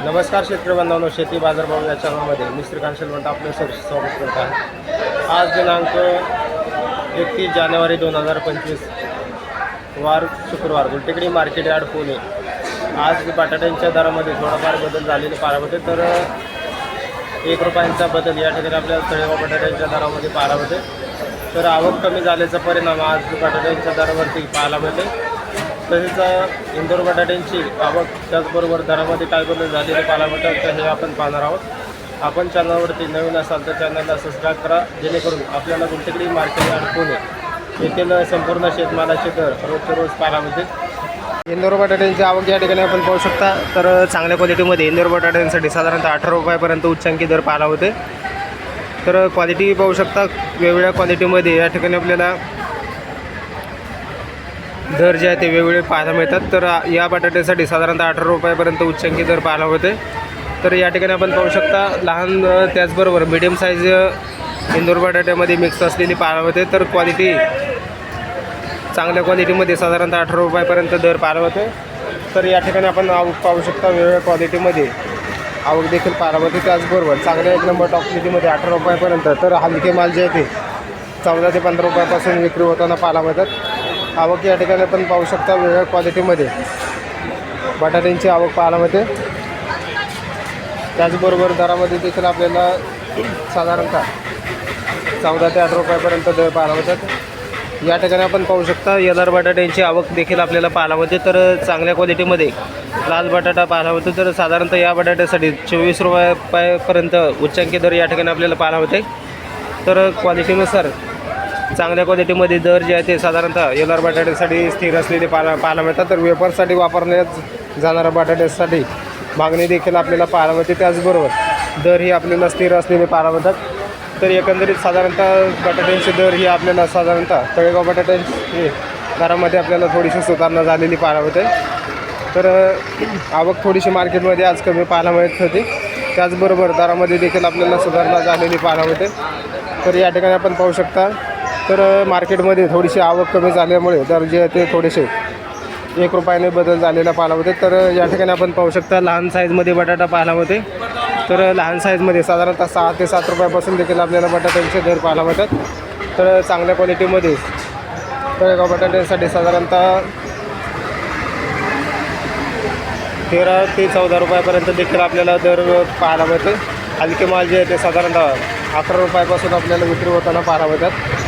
नमस्कार शेतकरी बांधवांनो शेती बाजारभाव या चॅनलमध्ये मी श्रीकांत शेलवंत आपलं सर स्वागत करत आहे. आज दिनांक एकतीस जानेवारी दोन हजार पंचवीस वार शुक्रवार गुलटेकडी मार्केट यार्ड पुणे. आज बटाट्यांच्या दरामध्ये थोडाफार बदल झालेले पारा होते तर एक रुपयांचा बदल या ठिकाणी आपल्या तळेगाव बटाट्यांच्या दरामध्ये पाहायला होते. तर आवक कमी झाल्याचा परिणाम आज बटाट्यांच्या दरावरती पाहायला मिळते तसेच इंदोर बटाट्यांची आवक त्याचबरोबर दरामध्ये काय बदल झालेले पाहायला तर हे आपण पाहणार आहोत. आपण चॅनलवरती नवीन असाल तर चॅनलला सबस्क्राईब करा जेणेकरून आपल्याला गुंटकडी मार्केट यार्ड नये येथील संपूर्ण शेतमालाचे दर रोजच्या रोज पाहायला मिळतील. इंदोर बटाट्यांची आवक या ठिकाणी आपण पाहू शकता तर चांगल्या क्वालिटीमध्ये इंदोर बटाट्यांसाठी साधारणतः अठरा रुपयापर्यंत उच्चांकी दर पाहायला होते. तर क्वालिटी पाहू शकता वेगवेगळ्या क्वालिटीमध्ये या ठिकाणी आपल्याला दर जे आहे ते वेगवेगळे पाहायला मिळतात. तर या बटाट्यासाठी साधारणतः अठरा रुपयापर्यंत उच्चांकी दर पाहायला होते तर या ठिकाणी आपण पाहू शकता लहान त्याचबरोबर मिडियम साईज इंदोर बटाट्यामध्ये मिक्स असलेली पाहायला होते तर क्वालिटी चांगल्या क्वालिटीमध्ये साधारणतः अठरा रुपयापर्यंत दर पाहायला होते तर या ठिकाणी आपण आवक पाहू शकता वेगवेगळ्या क्वालिटीमध्ये आवक देखील पाहायला होते त्याचबरोबर चांगल्या एक नंबर टॉप क्वालिटीमध्ये अठरा रुपयापर्यंत तर हलके माल जे आहे ते चौदा ते पंधरा रुपयापासून विक्री होताना पाहायला मिळतात. आवक या ठिकाणी पण पाहू शकता वेगळ्या क्वालिटीमध्ये. बटाट्यांची आवक पाहायला मिळते. त्याचबरोबर दरामध्ये देखील आपल्याला साधारणतः चौदा ते अठरा रुपयापर्यंत दर पाहायला मिळतात. या ठिकाणी आपण पाहू शकता येदार बटाट्यांची आवक देखील आपल्याला पाहायला मिळते. तर चांगल्या क्वालिटीमध्ये लाल बटाटा पाहायला मिळतो. तर साधारणतः या बटाट्यासाठी चोवीस रुपयापर्यंत उच्चांकी दर या ठिकाणी आपल्याला पाहायला मिळते. तर क्वालिटीनुसार चांगल्या क्वालिटीमध्ये दर जे आहे ते साधारणतः येणार बटाट्यासाठी स्थिर असलेले पाहायला पाहायला मिळतात. तर वेफरसाठी वापरण्यात जाणाऱ्या बटाट्यासाठी मागणी देखील आपल्याला पाहायला मिळते. त्याचबरोबर दर ही आपल्याला स्थिर असलेले पाहायला मिळतात. तर एकंदरीत साधारणतः बटाट्यांचे दर ही आपल्याला साधारणतः तळेगाव बटाट्यांची दरामध्ये आपल्याला थोडीशी सुधारणा झालेली पाहायला मिळते. तर आवक थोडीशी मार्केटमध्ये आज कमी पाहायला मिळत होती. त्याचबरोबर दरामध्ये देखील आपल्याला सुधारणा झालेली पाहायला मिळते. तर या ठिकाणी आपण पाहू शकता तर मार्केटमध्ये थोडीशी आवक कमी झाल्यामुळे दर जे ते थोडेसे एक रुपयाने बदल झालेला पाहायला होते तर या ठिकाणी आपण पाहू शकता लहान साईजमध्ये बटाटा पाहायला होते तर लहान साईजमध्ये साधारणतः सहा ते सात रुपयापासून देखील आपल्याला बटाट्यांचे दर पाहायला मिळतात. तर चांगल्या क्वालिटीमध्ये तळेगाव बटाट्यांसाठी साधारणतः तेरा ते चौदा रुपयापर्यंत देखील आपल्याला दर पाहायला मिळते हलके माल जे आहे ते साधारणतः अकरा रुपयापासून आपल्याला विक्री होताना पाहायला मिळतात.